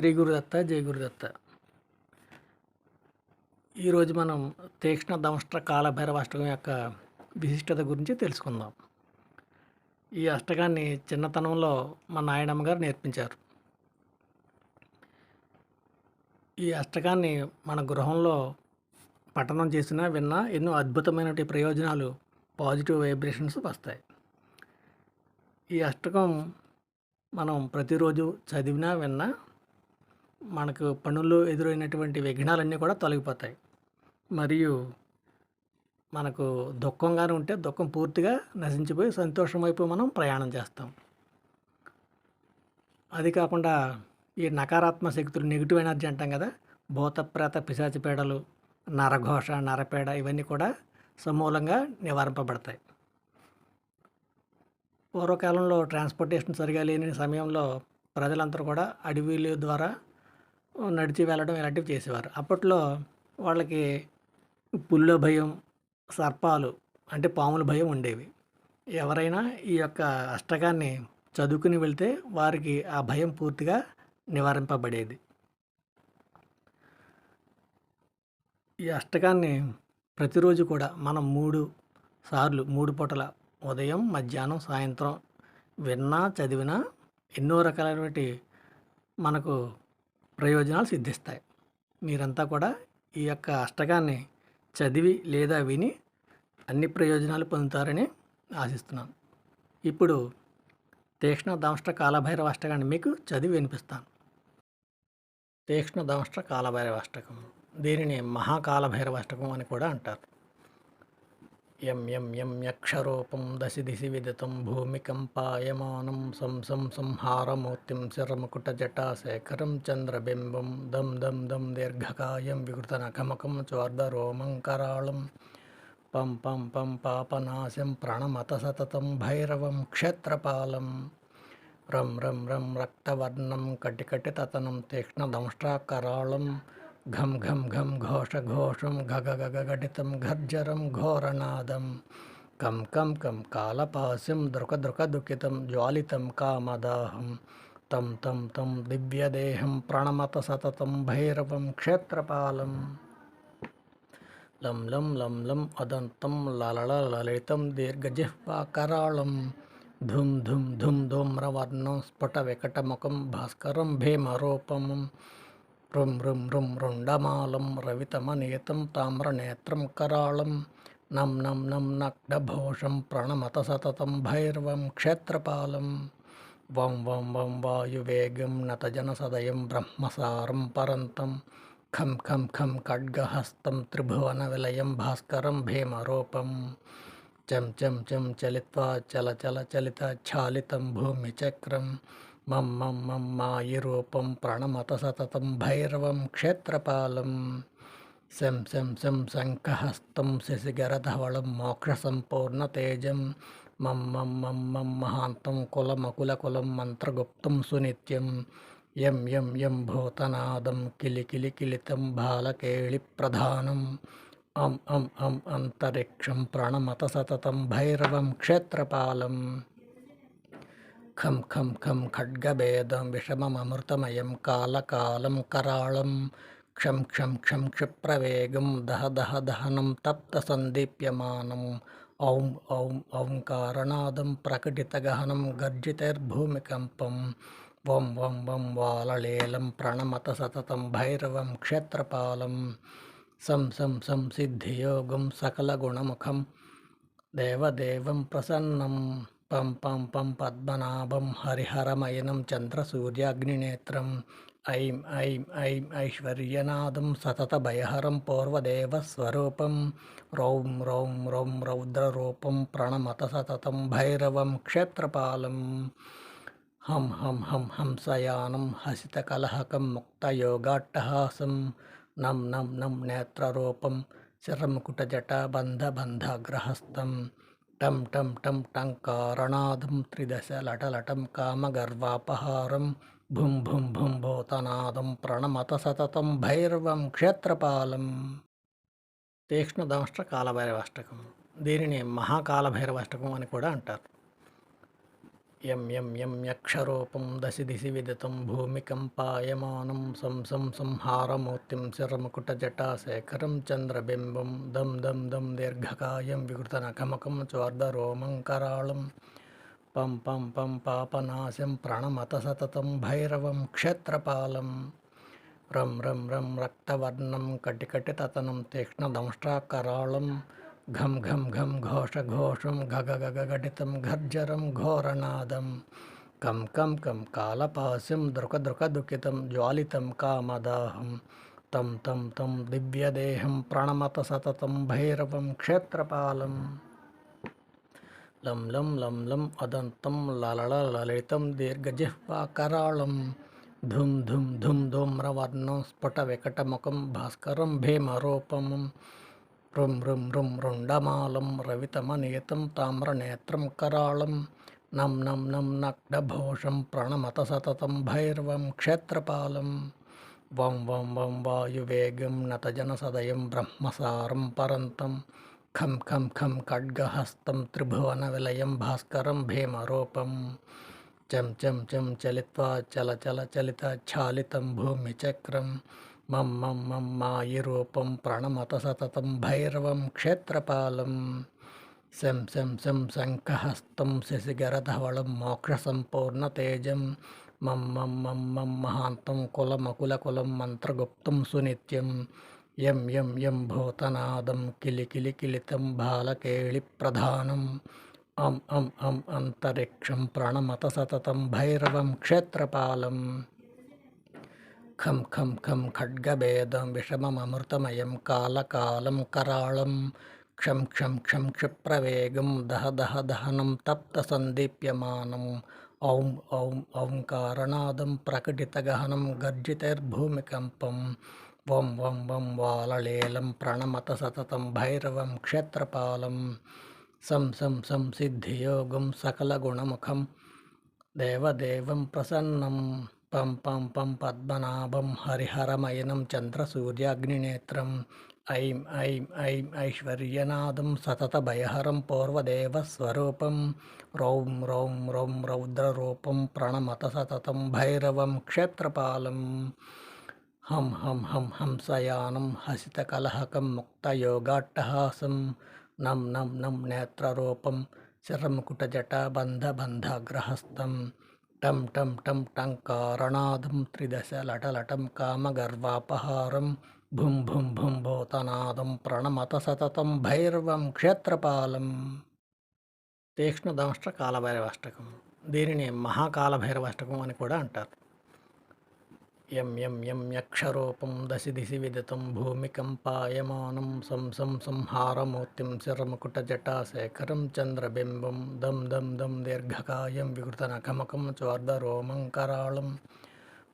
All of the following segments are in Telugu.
శ్రీ గురుదత్త జయ గురుదత్త ఈరోజు మనం తీక్ష్ణ దంష్ట్ర కాలభైరవ అష్టకం యొక్క విశిష్టత గురించి తెలుసుకుందాం. ఈ అష్టకాన్ని చిన్నతనంలో మా నాయనమ్మ గారు నేర్పించారు. ఈ అష్టకాన్ని మన గృహంలో పఠనం చేసినా విన్నా ఎన్నో అద్భుతమైన ప్రయోజనాలు పాజిటివ్ వైబ్రేషన్స్ వస్తాయి. ఈ అష్టకం మనం ప్రతిరోజు చదివినా విన్నా మనకు పనుల్లో ఎదురైనటువంటి విఘ్నాలన్నీ కూడా తొలగిపోతాయి. మరియు మనకు దుఃఖంగానే ఉంటే దుఃఖం పూర్తిగా నశించిపోయి సంతోషం వైపు మనం ప్రయాణం చేస్తాం. అది కాకుండా ఈ నకారాత్మక శక్తులు నెగిటివ్ ఎనర్జీ అంటాం కదా భూతప్రేత పిశాచి పీడలు నరఘోష నరపేడ ఇవన్నీ కూడా సమూలంగా నివారింపబడతాయి. పూర్వకాలంలో ట్రాన్స్పోర్టేషన్ సరిగా లేని సమయంలో ప్రజలందరూ కూడా అడవిల ద్వారా నడిచి వెళ్ళడం ఇలాంటివి చేసేవారు. అప్పట్లో వాళ్ళకి పుల్ల భయం సర్పాలు అంటే పాముల భయం ఉండేవి. ఎవరైనా ఈ యొక్క అష్టకాన్ని చదువుకుని వెళ్తే వారికి ఆ భయం పూర్తిగా నివారింపబడేది. ఈ అష్టకాన్ని ప్రతిరోజు కూడా మనం మూడు సార్లు మూడు పూటల ఉదయం మధ్యాహ్నం సాయంత్రం విన్నా చదివినా ఎన్నో రకాలైనటువంటి మనకు ప్రయోజనాలు సిద్ధిస్తాయి. మీరంతా కూడా ఈ యొక్క అష్టకాన్ని చదివి లేదా విని అన్ని ప్రయోజనాలు పొందుతారని ఆశిస్తున్నాను. ఇప్పుడు తీక్ష్ణ దంష్ట కాలభైరవ అష్టకాన్ని మీకు చదివి వినిపిస్తాను. తీక్ష్ణ దంష్ట కాలభైరవ అష్టకం దీనిని మహాకాలభైరవ అష్టకం అని కూడా అంటారు. యం యం యం యక్షరూపం దశి దిశి విదితం భూమికంపాయమానం సం సం సంహారమూర్తిం శరమకుటజటాశేఖరం చంద్రబింబం దం దం దం దీర్ఘకాయం వికృతనఖమకం చోర్ధరోమం కరాళం పం పం పం పాపనాశం ప్రణమత సతతం భైరవం క్షేత్రపాలం రం రం రం రక్తవర్ణం కటికటితతనం తీక్ష్ణదంష్ట్రాకరాళం घम घम घम घोष घोषम घग घग घटितं घर्जरं कम कं कं कं कालपास्यं दृकदृकदुःखितं ज्वालितं कामदाहं तम तम तं दिव्यदेहं प्रणमत सततं भैरवं क्षेत्रपालम्। लम लम लं लं अदन्तं ललललितं धुम धुम धुम धूम्रवर्ण धूम्रवर्णं स्फुटविकटमुखं भास्करं भीमरूपमम् రుం రుం రుం రుండమాలం రవితమనేతం తామ్రనేత్రం కరాళం. నం నం నం నగ్నభూషం ప్రణమత సతతం భైరవం క్షేత్రపాలం. వం వం వం వాయువేగం నతజనసదయం బ్రహ్మసారం పరంతం. ఖం ఖం ఖం ఖడ్గహస్తం త్రిభువన విలయం భాస్కరం భీమరూపం. చం చం చం చలిత్వా చల చల చలిత ఛాలితం భూమిచక్రం. మం మం మం మాయిరూపం ప్రణమత సతతం భైరవం క్షేత్రపాలం. శం శం శం శంఖహస్తం శశిగరధవళం మోక్షసంపూర్ణతేజం. మం మం మం మం మహాంతం కులమకులకులం మంత్రగుప్తం సునిత్యం. యం యం యం భూతనాదం కిలి కిలి కిలితం బాలకేళి ప్రధానం అం అం అం అంతరిక్షం ప్రణమత సతతం భైరవం క్షేత్రపాలం. ఖం ఖం ఖం ఖడ్గభేదం విషమమృతమయం కాలకాలం కరాళం క్షం క్షం క్షం క్షిప్రవేగం దహ దహ దహనం తప్త సందీప్యమానం ఔం ఔం ఓంకారనాదం ప్రకటితగహనం గర్జితైర్భూమికంపం వం వం వం వాలళేలం ప్రణమత సతతం భైరవం క్షేత్రపాలం సం సం సం సిద్ధియోగం సకలగుణముఖం దేవదేవం ప్రసన్నం పం పం పం పద్మనాభం హరిహరమయనం చంద్రసూర్యాగ్నినేత్రం. ఐం ఐం ఐం ఐశ్వర్యనాదం సతత భయహరం పూర్వదేవస్వరూపం రౌం రౌం రౌం రౌద్రరూపం ప్రణమత సతతం భైరవం క్షేత్రపాలం. హం హం హం హంసయానం హసితకలహకం ముక్తయోగాట్టహాసం. నం నం నం నేత్రరూపం శరముకుటజటాబంధబంధాగ్రహస్థం టం టం టం టంకారణాదం త్రిదశ లటలటం కామగర్వాపహారం భుం భుం భుం భూతనాదం ప్రణమత సతతం భైరవం క్షేత్రపాలం. తీక్ష్ణదంష్ట కాలభైరవాష్టకం దీనిని మహాకాలభైరవాష్టకం అని కూడా అంటారు. యం యం యం యక్షరూపం దశి దిశి విదితం భూమికంపాయమానం సం సం సంహారమూర్తిం శరముకుటజటాశేఖరం చంద్రబింబం దం దం దం దీర్ఘకాయం వికృతనఖమకం చోర్ధరోమం కరాళం పం పం పం పాపనాశం ప్రణమత సతతం భైరవం క్షేత్రపాలం రం రం రం రక్తవర్ణం కటికటితతనం తీక్ష్ణదంష్ట్రాకరాళం घम घम घम घोष घोषम घग घग घटितं घर्जरं कम कं कं कं कालपास्यं दृकदृकदुःखितं ज्वालितं कामदाहं तम तम तं दिव्यदेहं प्रणमत सततं भैरवं लम लं लं लं लम् अदन्तं धुम धुम धुम धूम्रवर्ण धुं धूम्रवर्णं स्फुटविकटमुखं भास्करं भीमरूपम् రుం రుం రుం రుండమాలం రవితమనేతం తామ్రనేత్రం కరాళం. నం నం నం నగ్డభూషం ప్రణమత సతతం భైరవం క్షేత్రపాలం. వం వం వం వాయువేగం నతజనసదయం బ్రహ్మసారం పరంతం. ఖం ఖం ఖం ఖడ్గహస్తం త్రిభువన విలయం భాస్కరం భీమరూపం. చం చం చం చలిత్వా చల చల చలిత ఛాలితం భూమిచక్రం. మం మం మం మాయిరూపం ప్రణమత సతతం భైరవం క్షేత్రపాలం. శం శం శం శంఖహస్తం శశిగరధవళం మోక్షసంపూర్ణతేజం మం మం మం మం మహాంతం కులమకులకులం మంత్రగుప్తం సునిత్యం. యం యం యం భూతనాదం కిలి కిలి కిలితం బాలకేళి ప్రధానం. అం అం అం అంతరిక్షం ప్రణమత సతతం భైరవం క్షేత్రపాలం. ఖం ఖం ఖం ఖడ్గభేదం విషమమృతమయం కాలకాలం కరాళం క్షం క్షం క్షం క్షిప్రవేగం దహ దహ దహనం తప్త సందీప్యమానం ఔం ఔం ఓంకారనాదం ప్రకటితగహనం గర్జితైర్భూమికంపం వం వం వం వాలలీలం ప్రణమత సతతం భైరవం క్షేత్రపాలం సం సం సం సిద్ధియోగం సకలగుణముఖం దేవదేవం ప్రసన్నం పం పం పం పద్మనాభం హరిహరమయనం చంద్రసూర్యాగ్నినేత్రం. ఐం ఐం ఐం ఐశ్వర్యనాదం సతత భయహరం పూర్వదేవస్వరూపం. రౌం రౌం రౌం రౌద్రరూపం ప్రణమత సతతం భైరవం క్షేత్రపాలం. హం హం హం హంసయానం హసితకలహకం ముక్తయోగాట్టహాసం. నం నం నం నేత్రరూపం శరముకుటజటాబంధబంధాగ్రహస్థం టం టం టం టంకారణాదం త్రిదశ లటలటం కామగర్వాపహారం భుం భుం భుం భూతనాదం ప్రణమత సతతం భైరవం క్షేత్రపాలం తీక్ష్ణదంష్ట కాలభైరవాష్టకం దీనిని మహాకాలభైరవాష్టకం అని కూడా అంటారు. యం యం యం యక్షరూపం దశి దిశి విదితం భూమికంపాయమానం సం సం సంహారమూర్తిం శరముకుటజటాశేఖరం చంద్రబింబం దం దం దం దీర్ఘకాయం వికృతనఖమకం చోర్ధరోమం కరాళం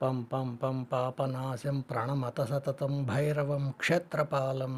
పం పం పం పాపనాశం ప్రణమత సతతం భైరవం క్షేత్రపాలం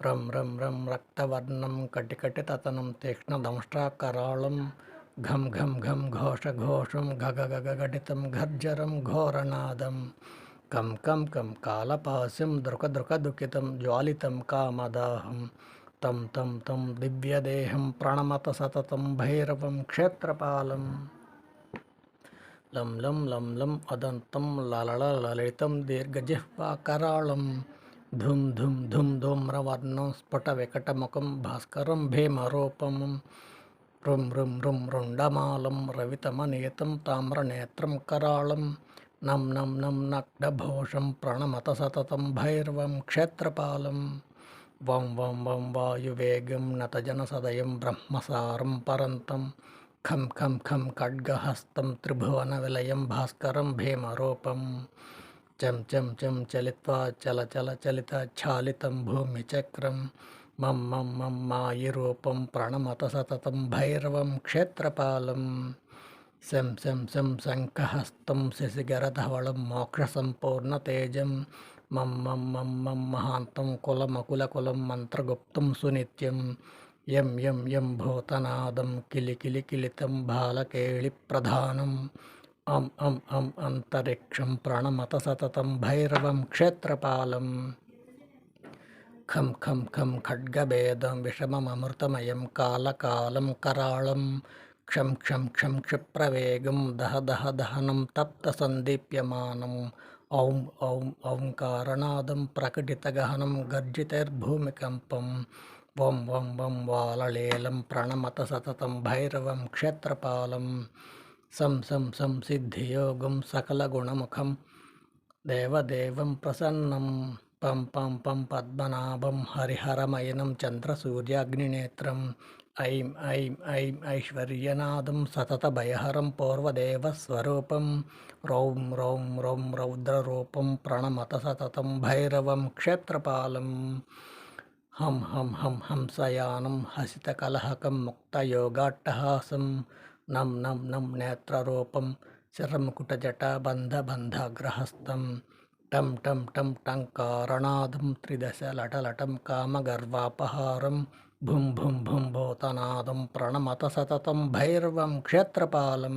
రం రం రం రక్తవర్ణం కటికటితతనం తీక్ష్ణదంష్ట్రాకరాళం घम घम घम घोष घोषम घग घग घटितं कम कम कम कं दृक दृक दृकदृकदुःखितं ज्वालितं कामदाहं तम तम तम दिव्यदेहम प्रणमत सततं भैरवं क्षेत्रपालम्। लं लं लं लं अदन्तं ललललितं दीर्घजिह्वाकराळं धुम धुं धुं धूम्रवर्णं स्फुटविकटमुखं भास्कर भीमरूपम। రుం రుం రుం రుండమాలం రవితమనేతం తామ్రనేత్రం కరాళం. నం నం నం నగ్డభూషం ప్రణమత సతతం భైరవం క్షేత్రపాలం. వం వం వం వాయువేగం నతజనసదయం బ్రహ్మసారం పరంతం. ఖం ఖం ఖం ఖడ్గహస్తం త్రిభువన విలయం భాస్కరం భీమరూపం. చం చం చం చలిత్వా చల చల చలిత ఛాలితం భూమిచక్రం. మం మం మం మాయిరూపం ప్రణమత సతతం భైరవం క్షేత్రపాలం. శం శం శం శంఖహస్తం శశిగరధవళం మోక్షసంపూర్ణతేజం మం మం మం మం మహాంతం కులమకులకులం మంత్రగుప్తం సునిత్యం. యం యం యం భూతనాదం కిలి కిలి కిలితం బాలకేళి ప్రధానం. అం అం అం అంతరిక్షం ప్రణమత సతతం భైరవం క్షేత్రపాలం. ఖం ఖం ఖం ఖడ్గభేదం విషమమృతమయం కాలకాలం కరాళం క్షం క్షం క్షం క్షిప్రవేగం దహ దహ దహనం తప్త సందీప్యమానం ఔం ఔం ఔంకారనాదం ప్రకటితగహనం గర్జితైర్భూమికంపం వం వం వం వాలలేలం ప్రణమత సతతం భైరవం క్షేత్రపాలం సం సం సం సిద్ధియోగం సకలగుణముఖం దేవదేవం ప్రసన్నం పం పం పం పద్మనాభం హరిహరమయనం చంద్రసూర్యాగ్నినేత్రం. ఐం ఐం ఐం ఐశ్వర్యనాదం సతత భయహరం పూర్వదేవస్వరూపం రౌం రౌం రౌం రౌద్రరూపం ప్రణమత సతతం భైరవం క్షేత్రపాలం. హం హం హం హంసయానం హసితకలహకం ముక్తయోగాట్టహాసం. నం నం నం నేత్రరూపం శరముకుటజటాబంధబంధాగ్రహస్థం. టం టం టం టంకారణాదం త్రిదశలటలటం కామగర్వాపహారం భుం భుం భుం భూతనాదం ప్రణమత సతతం భైరవం క్షేత్రపాలం